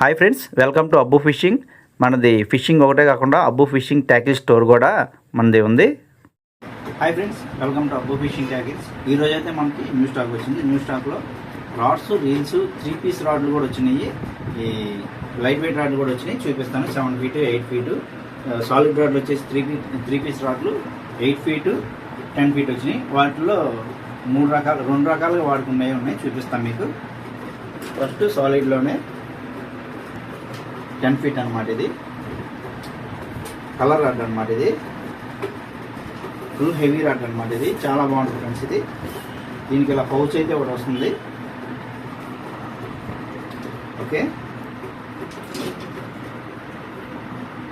Hi friends welcome to Abbu fishing మనది fishing ఒకటే కాకుండా అబ్బు ఫిషింగ్ ట్యాకిల్ స్టోర్ కూడా మనది ఉంది. Hi friends welcome to Abbu fishing tackles ఈ రోజు అయితే మనకి న్యూ స్టాక్ వచ్చింది. న్యూ స్టాక్లో రాడ్స్ రీల్స్ త్రీ పీస్ రాడ్లు కూడా వచ్చినాయి. ఈ లైట్ వెయిట్ రాడ్లు కూడా వచ్చినాయి. చూపిస్తాను. Seven feet eight feet solid రాడ్లు వచ్చేసి త్రీ పీ త్రీ పీస్ రాడ్లు ఎయిట్ ఫీటు టెన్ ఫీట్ వచ్చినాయి. వాటిలో మూడు రకాలు రెండు రకాలుగా వాడుకున్నాయి ఉన్నాయి. చూపిస్తాను మీకు. ఫస్ట్ సాలిడ్లోనే టెన్ ఫీట్ అనమాట ఇది. కలర్ రాడ్ అనమాట ఇది. ఫుల్ హెవీ రాడ్ అనమాట ఇది. చాలా బాగుంటుంది ఫ్రెండ్స్ ఇది. దీనికి ఇలా పౌచ్ అయితే ఒకటి వస్తుంది. ఓకే.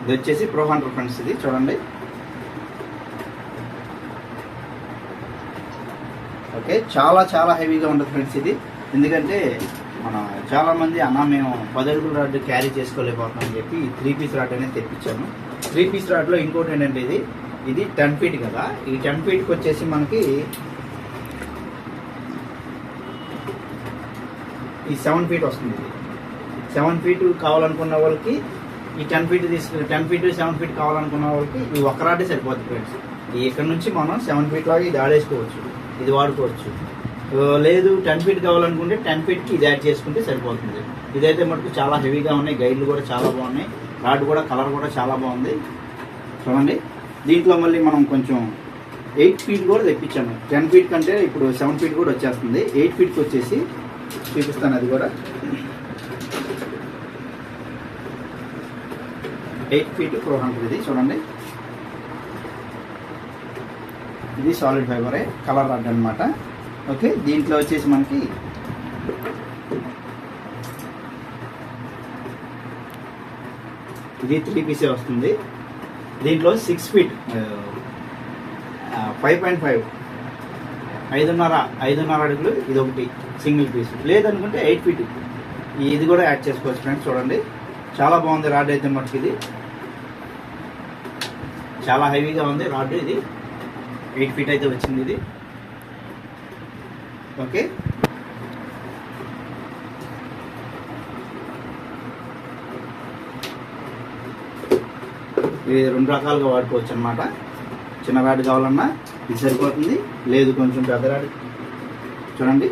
ఇది వచ్చేసి ప్రో హండ్రెడ్ ఫ్రెండ్స్ ఇది చూడండి. ఓకే. చాలా చాలా హెవీగా ఉంటుంది ఫ్రెండ్స్ ఇది. ఎందుకంటే చాలామంది చాలా మంది అన్న మేము పదడుగుల రాడ్ క్యారీ చేసుకోలేకపోతున్నాం అని చెప్పి ఈ త్రీ పీస్ రాడ్ అనేది తెప్పించాము. త్రీ పీస్ రాడ్లో ఇంకోటి ఏంటంటే ఇది ఇది టెన్ ఫీట్ కదా. ఈ టెన్ ఫీట్కి వచ్చేసి మనకి ఈ సెవెన్ ఫీట్ వస్తుంది. ఇది సెవెన్ ఫీట్ కావాలనుకున్న వాళ్ళకి ఈ టెన్ ఫీట్ తీసుకు టెన్ ఫీట్ సెవెన్ ఫీట్ కావాలనుకున్న వాళ్ళకి ఈ ఒక్కరాడే సరిపోతుంది ఫ్రెండ్స్ ఇక్కడ నుంచి మనం సెవెన్ ఫీట్ లాగా ఇది ఆడేసుకోవచ్చు ఇది వాడుకోవచ్చు. లేదు టెన్ ఫీట్ కావాలనుకుంటే టెన్ ఫీట్కి ఇది యాడ్ చేసుకుంటే సరిపోతుంది. ఇదైతే మటుకు చాలా హెవీగా ఉన్నాయి గైడ్లు కూడా చాలా బాగున్నాయి రాడ్ కూడా కలర్ కూడా చాలా బాగుంది. చూడండి. దీంట్లో మళ్ళీ మనం కొంచెం ఎయిట్ ఫీట్ కూడా తెప్పించాము. టెన్ ఫీట్ కంటే ఇప్పుడు సెవెన్ ఫీట్ కూడా వచ్చేస్తుంది. ఎయిట్ ఫీట్కి వచ్చేసి చూపిస్తాను అది కూడా. ఎయిట్ ఫీట్ ఫోర్ హండ్రెడ్ ఇది చూడండి. ఇది సాలిడ్ ఫైబరే కలర్ రాడ్ అనమాట ఓకే దీంట్లో వచ్చేసి మనకి ఇది త్రీ పీసే వస్తుంది. దీంట్లో six feet five point five ఐదున్నర ఐదున్నర అడుగులు ఇది ఒకటి సింగిల్ పీస్ లేదనుకుంటే ఎయిట్ ఫీట్ ఇది కూడా యాడ్ చేసుకోవచ్చు ఫ్రెండ్స్ చూడండి. చాలా బాగుంది రాడ్ అయితే మటుకు ఇది. చాలా హెవీగా ఉంది రాడ్ ఇది. ఎయిట్ ఫీట్ అయితే వచ్చింది ఇది. ఓకే? ఇది రెండు రకాలుగా వాడుకోవచ్చు అనమాట చిన్న రాడ్ కావాలన్నా ఇది సరిపోతుంది. లేదు కొంచెం పెద్ద రాడ్ చూడండి.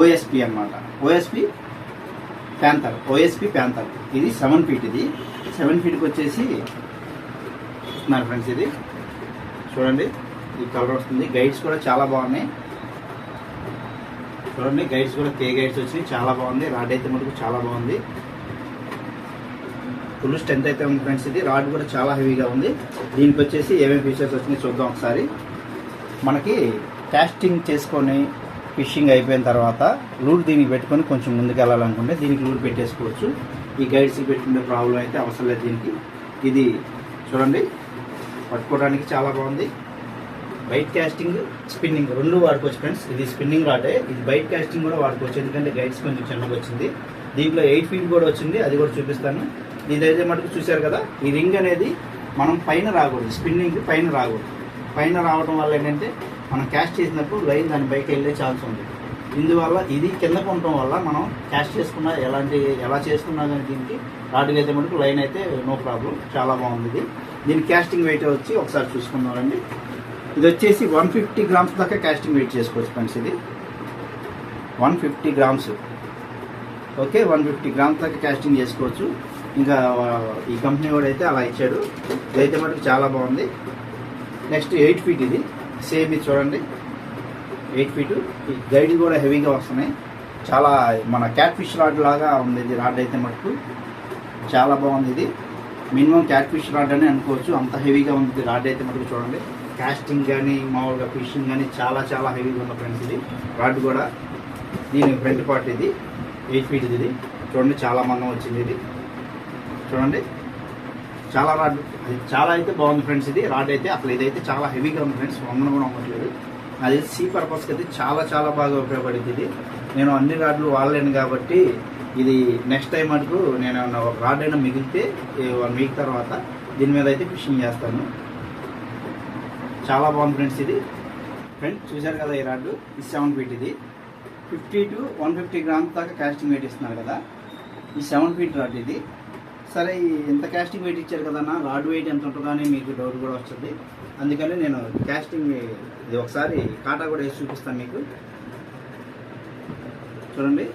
ఓఎస్పి అన్నమాట. ఓఎస్పి ప్యాంతర్ ఓఎస్పి ప్యాంతర్ ఇది సెవెన్ ఫీట్ ఇది. సెవెన్ ఫీట్కి వచ్చేసి ఇస్తున్నారు ఫ్రెండ్స్ ఇది. చూడండి ఈ కలర్ వస్తుంది. గైడ్స్ కూడా చాలా బాగున్నాయి. చూడండి గైడ్స్ కూడా కే గైడ్స్ వచ్చినాయి చాలా బాగుంది. రాడ్ అయితే మటుకు చాలా బాగుంది. ఫుల్ స్ట్రెంత్ అయితే ఉంది ఫ్రెండ్స్ ఇది. రాడ్ కూడా చాలా హెవీగా ఉంది. దీనికి వచ్చేసి ఏమేమి ఫీచర్స్ వచ్చినాయి చూద్దాం ఒకసారి. మనకి కాస్టింగ్ చేసుకొని ఫిషింగ్ అయిపోయిన తర్వాత లూడ్ దీనికి పెట్టుకొని కొంచెం ముందుకు వెళ్ళాలనుకుంటే దీనికి లూడ్ పెట్టేసుకోవచ్చు. ఈ గైడ్స్కి పెట్టుకునే ప్రాబ్లం అయితే అవసరం లేదు దీనికి. ఇది చూడండి పట్టుకోవడానికి చాలా బాగుంది. బైట్ క్యాస్టింగ్ స్పిన్నింగ్ రెండు వాడుకోవచ్చు ఫ్రెండ్స్ ఇది స్పిన్నింగ్ రాటే ఇది బైట్ క్యాస్టింగ్ కూడా వాడుకోవచ్చు. ఎందుకంటే గైడ్స్ కొంచెం చిన్నగా వచ్చింది. దీంట్లో ఎయిట్ ఫీట్ కూడా వచ్చింది. అది కూడా చూపిస్తాను. ఇదైతే మటుకు చూశారు కదా ఈ రింగ్ అనేది మనం పైన రాకూడదు. స్పిన్నింగ్ పైన రాకూడదు. పైన రావడం వల్ల ఏంటంటే మనం క్యాస్ట్ చేసినప్పుడు లైన్ దాని బయట వెళ్ళే ఛాన్స్ ఉంది ఇందువల్ల ఇది కిందకు ఉండటం వల్ల మనం క్యాష్ చేసుకున్న ఎలాంటి ఎలా చేసుకున్నా కానీ దీనికి రాడ్కి అయితే మనకు లైన్ అయితే నో ప్రాబ్లం చాలా బాగుంది. ఇది దీని క్యాస్టింగ్ వెయిట్ వచ్చి ఒకసారి చూసుకుందామండి ఇది వచ్చేసి వన్ ఫిఫ్టీ గ్రామ్స్ దాకా క్యాస్టింగ్ వెయిట్ చేసుకోవచ్చు ఫ్రెండ్స్ ఇది. One fifty grams okay one fifty grams దాకా క్యాస్టింగ్ చేసుకోవచ్చు. ఇంకా ఈ కంపెనీ కూడా అయితే అలా ఇచ్చాడు. ఇదైతే మటుకు చాలా బాగుంది. నెక్స్ట్ ఎయిట్ ఫీట్ ఇది. సేమ్ ఇది చూడండి. ఎయిట్ ఫీటు ఈ గైడ్ కూడా హెవీగా వస్తున్నాయి. చాలా మన క్యాట్ ఫిష్ రాడ్ లాగా ఉంది ఇది రాడ్ అయితే మటుకు. చాలా బాగుంది ఇది. మినిమం క్యాట్ ఫిష్ రాడ్ అని అనుకోవచ్చు. అంత హెవీగా ఉంది ఇది రాడ్ అయితే మటుకు చూడండి. కాస్టింగ్ కానీ మామూలుగా ఫిషింగ్ కానీ చాలా చాలా హెవీగా ఉంది ఫ్రెండ్స్ ఇది. రాడ్ కూడా దీని ఫ్రంట్ పార్ట్ ఇది. ఎయిట్ ఫీట్ ఇది. చూడండి చాలా మందం వచ్చింది ఇది. చూడండి. చాలా రాడ్ అది చాలా అయితే బాగుంది ఫ్రెండ్స్ ఇది. రాడ్ అయితే అసలు ఇదైతే చాలా హెవీగా ఉంది ఫ్రెండ్స్. వంగన కూడా అవ్వట్లేదు. అది సీ పర్పస్కి అయితే చాలా చాలా బాగా ఉపయోగపడింది ఇది. నేను అన్ని రాడ్లు వాడలేను కాబట్టి ఇది నెక్స్ట్ టైం మటుకు నేను ఏమన్నా ఒక రాడ్ అయినా మిగిలితే వన్ వీక్ తర్వాత దీని మీద అయితే ఫిషింగ్ చేస్తాను. చాలా బాగుంది ఫ్రెండ్స్ ఇది. ఫ్రెండ్ చూశారు కదా ఈ రాడ్డు? ఈ సెవెన్ ఫీట్ ఇది. Fifty to one fifty grams దాకా కాస్టింగ్ వెయిట్ ఇస్తున్నారు కదా. ఈ సెవెన్ ఫీట్ రాడ్ ఇది. సరే ఎంత కాస్టింగ్ వెయిట్ ఇచ్చారు కదన్నా? రాడ్ వెయిట్ ఎంత ఉంటుందో అని మీకు డౌట్ కూడా వస్తుంది. అందుకని నేను కాస్టింగ్ ఇది ఒకసారి కాటా కూడా వేసి చూపిస్తాను మీకు. చూడండి.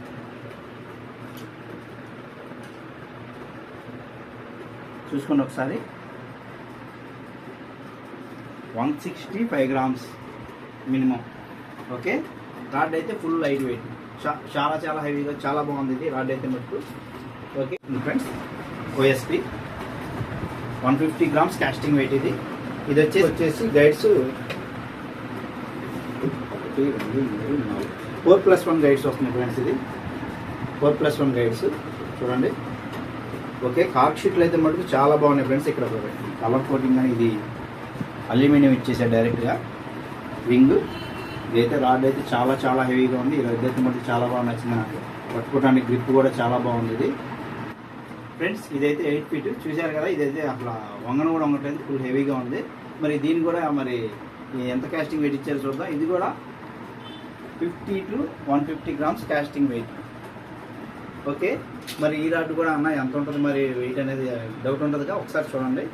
చూసుకోండి ఒకసారి. One sixty five grams minimum. Okay? Rod అయితే ఫుల్ లైట్ వెయిట్. చాలా చాలా హెవీగా చాలా బాగుంది ఇది. రాడ్ అయితే మటుకు. Okay? Friends OSP one fifty grams casting weight ఇది. ఇది వచ్చేసి వచ్చేసి guides four plus one guides వస్తున్నాయి ఫ్రెండ్స్ ఇది. ఫోర్ ప్లస్ వన్ గైడ్స్ చూడండి. ఓకే కార్క్ షీట్లు అయితే మటుకు చాలా బాగున్నాయి ఫ్రెండ్స్ ఇక్కడ కలర్ కోటింగ్ అని ఇది అల్యూమినియం ఇచ్చేసారు డైరెక్ట్గా వింగ్ ఇదైతే రాడ్ అయితే చాలా చాలా హెవీగా ఉంది. ఇది అయితే మటుకు చాలా బాగా నచ్చింది నాకు. పట్టుకోవడానికి గ్రిప్ కూడా చాలా బాగుంది ఇది. ఫ్రెండ్స్ ఇదైతే ఎయిట్ ఫీట్. చూశారు కదా ఇదైతే అట్లా వంగన కూడా వంగట్లేదు ఫుల్ హెవీగా ఉంది. మరి దీన్ని కూడా మరి ఎంత కాస్టింగ్ వెయిట్ ఇచ్చారు చూద్దాం. ఇది కూడా fifty to one fifty grams casting weight okay? మరి ఈ రాడ్ కూడా అన్న ఎంత ఉంటుంది మరి వెయిట్ అనేది డౌట్ ఉంటుందిగా ఒకసారి చూడండి.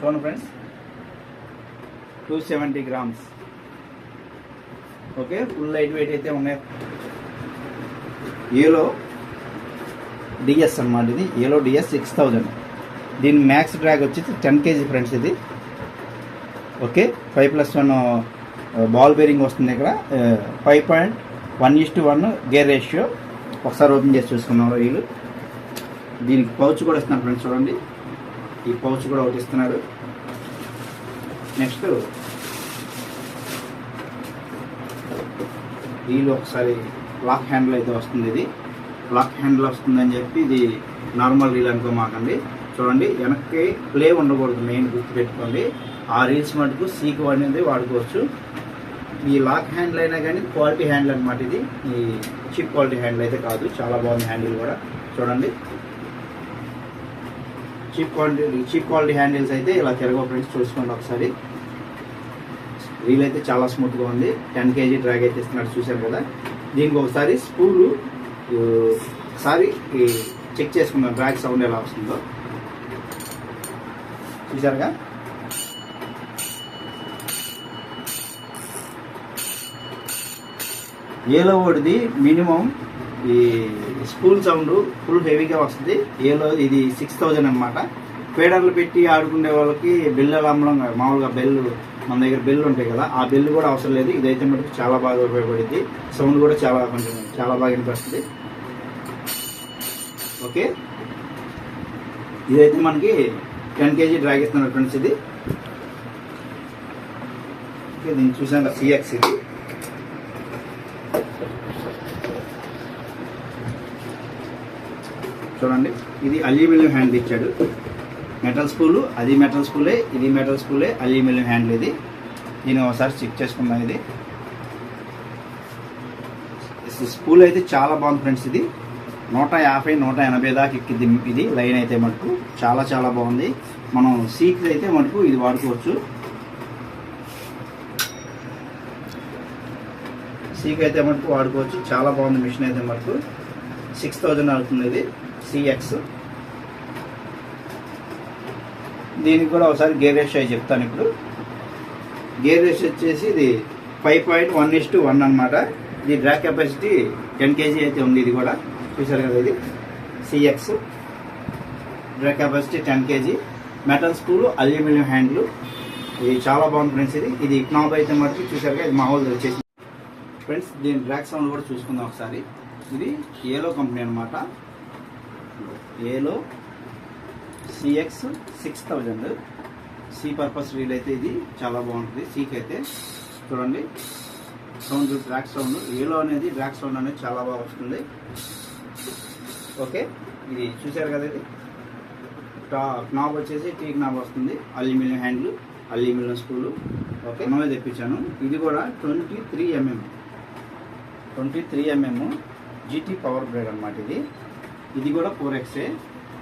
చూడండి friends two seventy grams okay full light weight అయితే ఉన్నాయి. ఏలో డిఎస్ అన్నమాట ఇది. ఏలో డిఎస్ సిక్స్ థౌజండ్ దీని మ్యాక్స్ డ్రాగ్ వచ్చేసి టెన్ కేజీ ఫ్రెండ్స్ ఇది. Okay five plus one ball bearing వస్తుంది ఇక్కడ. Five point one is to one gear ratio ఒకసారి ఓపెన్ చేసి చూసుకున్నాం వీళ్ళు. దీనికి పౌచ్ కూడా ఇస్తున్నారు ఫ్రెండ్స్ చూడండి. ఈ పౌచ్ కూడా ఒకటి ఇస్తున్నాడు నెక్స్ట్ దీనిలో ఒకసారి లాక్ హ్యాండిల్ అయితే వస్తుంది ఇది. లాక్ హ్యాండిల్ వస్తుందని చెప్పి ఇది నార్మల్ రీల్ అనుకోమాకండి. చూడండి వెనక్కి ప్లే ఉండకూడదు మెయిన్ గుర్తు పెట్టుకోండి ఆ రీల్స్ మటుకు సీక్ అనేది వాడుకోవచ్చు. ఈ లాక్ హ్యాండిల్ అయినా కానీ క్వాలిటీ హ్యాండిల్ అనమాట ఇది. ఈ చీప్ క్వాలిటీ హ్యాండిల్ అయితే కాదు చాలా బాగుంది హ్యాండిల్ కూడా. చూడండి. Cheap quality cheap quality handles అయితే ఇలా తిరగ ఫ్రెండ్స్ చూసుకోండి ఒకసారి. రీల్ అయితే చాలా స్మూత్గా ఉంది. టెన్ కేజీ డ్రాగ్ అయితే ఇస్తున్నాడు చూశారు కదా? దీనికి ఒకసారి స్పూలు ఒకసారి చెక్ చేసుకుందాం డ్రాగ్ సౌండ్ ఎలా వస్తుందో. చూసారుగా ఏలో ఒకటిది మినిమం ఈ స్కూల్ సౌండ్ ఫుల్ హెవీగా వస్తుంది. ఏలో ఇది సిక్స్ థౌజండ్ అనమాట ఫేడర్లు పెట్టి ఆడుకునే వాళ్ళకి బిల్లలు అమ్మడం మామూలుగా బెల్లు మన దగ్గర బెల్ ఉంటాయి కదా ఆ బెల్ కూడా అవసరం లేదు. ఇదైతే మనకు చాలా బాగా ఉపయోగపడింది సౌండ్ కూడా చాలా కొంచెం చాలా బాగా వినిపిస్తుంది. ఓకే? ఇదైతే మనకి టెన్ కేజీ డ్రాగ్ ఇస్తున్నారు ఫ్రెండ్స్ ఇది. ఓకే దీన్ని చూసాను సిఎక్స్ ఇది. చూడండి ఇది అల్యూమినియం హ్యాండ్ ఇచ్చాడు. మెటల్ స్పూలు అది మెటల్ స్పూలే ఇది మెటల్ స్పూలే అల్యూమినియం హ్యాండిల్ ఇది. నేను ఒకసారి చెక్ చేసుకుందాం ఇది. స్పూల్ అయితే చాలా బాగుంది ఫ్రెండ్స్ ఇది. నూట యాభై నూట ఎనభై దాకా ఎక్కింది ఇది లైన్ అయితే మటుకు. చాలా చాలా బాగుంది. మనం సీట్లు అయితే మటుకు ఇది వాడుకోవచ్చు. సీక్ అయితే మటుకు వాడుకోవచ్చు. చాలా బాగుంది మిషన్ అయితే మటుకు. సిక్స్ థౌజండ్ అవుతుంది ఇది. సిఎక్స్ దీనికి కూడా ఒకసారి గేర్ రేషియో అయి చెప్తాను ఇప్పుడు. గేర్ రేషియో వచ్చేసి ఇది five point one is to one అనమాట ఇది డ్రాక్ కెపాసిటీ టెన్ కేజీ అయితే ఉంది ఇది కూడా. చూసారు కదా ఇది? CX drag capacity ten KG. Metal spool aluminium handle. ఇది చాలా బాగుంది ఫ్రెండ్స్ ఇది. ఇది ఇక్నాబ్ అయితే మటుకు చూసారుగా కదా ఇది మామూలు వచ్చేసి ఫ్రెండ్స్ దీని డ్రాక్ సౌండ్ కూడా చూసుకుందాం ఒకసారి. ఇది ఏలో కంపెనీ అనమాట ఏలో CX six thousand sea purpose reel అయితే ఇది చాలా బాగుంటుంది. సీకి అయితే చూడండి. సౌండ్ ట్రాక్ సౌండ్ ఏలో అనేది ట్రాక్ సౌండ్ అనేది చాలా బాగా వస్తుంది. ఓకే ఇది చూశారు కదా ఇది? టా నాబ్ వచ్చేసి టీ నాబ్ వస్తుంది. Aluminium handle aluminium spool okay మనమే తెప్పించాను. ఇది కూడా twenty three MM twenty three MM GT power braid అనమాట ఇది. ఇది కూడా ఫోర్ ఎక్సే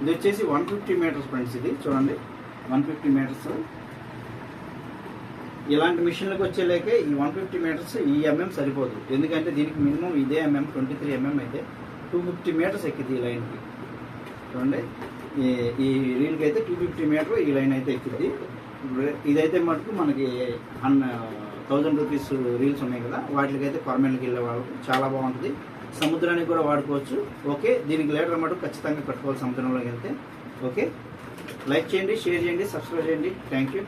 ఇది వచ్చేసి వన్ ఫిఫ్టీ మీటర్స్ ఫ్రెండ్స్ ఇది. చూడండి. వన్ ఫిఫ్టీ మీటర్స్ ఇలాంటి మిషన్లకు వచ్చేలేకే ఈ వన్ ఫిఫ్టీ మీటర్స్ ఈ ఎంఎం సరిపోదు. ఎందుకంటే దీనికి మినిమం ఇదే ఎంఎం ట్వంటీ త్రీ ఎంఎం అయితే టూ ఫిఫ్టీ మీటర్స్ ఎక్కింది ఈ లైన్కి చూడండి. ఈ రీల్కి అయితే టూ ఫిఫ్టీ మీటర్ ఈ లైన్ అయితే ఎక్కింది. ఇదైతే మటుకు మనకి హన్ థౌజండ్ రూపీస్ రీల్స్ ఉన్నాయి కదా. వాటికైతే పర్మనెంట్కి వెళ్ళే వాళ్ళకి చాలా బాగుంటుంది. సముద్రానికి కూడా వాడుకోవచ్చు. ఓకే? దీనికి లీటర్ మటు ఖచ్చితంగా పెట్టుకోవాలి సముద్రంలోకి వెళ్తే. ఓకే? లైక్ చేయండి షేర్ చేయండి సబ్స్క్రైబ్ చేయండి. Thank you